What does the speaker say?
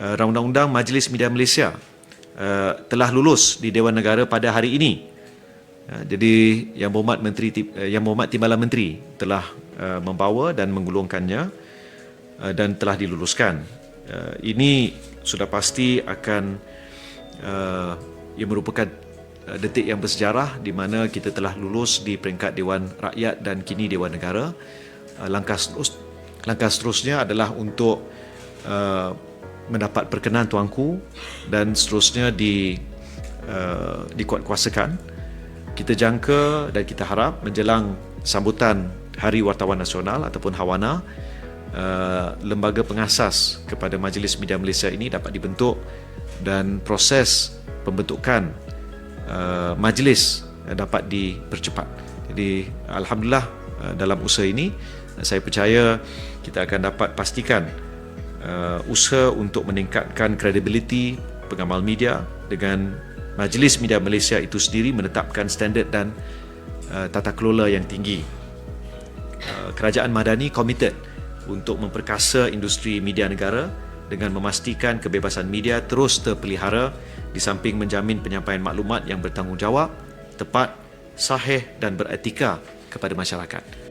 uh, Undang-Undang Majlis Media Malaysia uh, telah lulus di Dewan Negara pada hari ini. Uh, jadi Yang Berhormat Menteri uh, Yang Berhormat Timbalan Menteri telah uh, membawa dan menggulungkannya uh, dan telah diluluskan. Uh, ini sudah pasti akan uh, ia merupakan detik yang bersejarah di mana kita telah lulus di peringkat Dewan Rakyat dan kini Dewan Negara. Uh, langkah langkah seterusnya adalah untuk uh, mendapat perkenan tuanku dan seterusnya di uh, dikuatkuasakan. Kita jangka dan kita harap menjelang sambutan Hari Wartawan Nasional ataupun Hawana uh, lembaga pengasas kepada Majlis Media Malaysia ini dapat dibentuk dan proses pembentukan uh, majlis dapat dipercepat. Jadi alhamdulillah uh, dalam usaha ini saya percaya kita akan dapat pastikan uh, usaha untuk meningkatkan kredibiliti pengamal media dengan Majlis Media Malaysia itu sendiri menetapkan standard dan uh, tata kelola yang tinggi. Uh, Kerajaan Madani komited untuk memperkasa industri media negara dengan memastikan kebebasan media terus terpelihara di samping menjamin penyampaian maklumat yang bertanggungjawab, tepat, sahih dan beretika kepada masyarakat.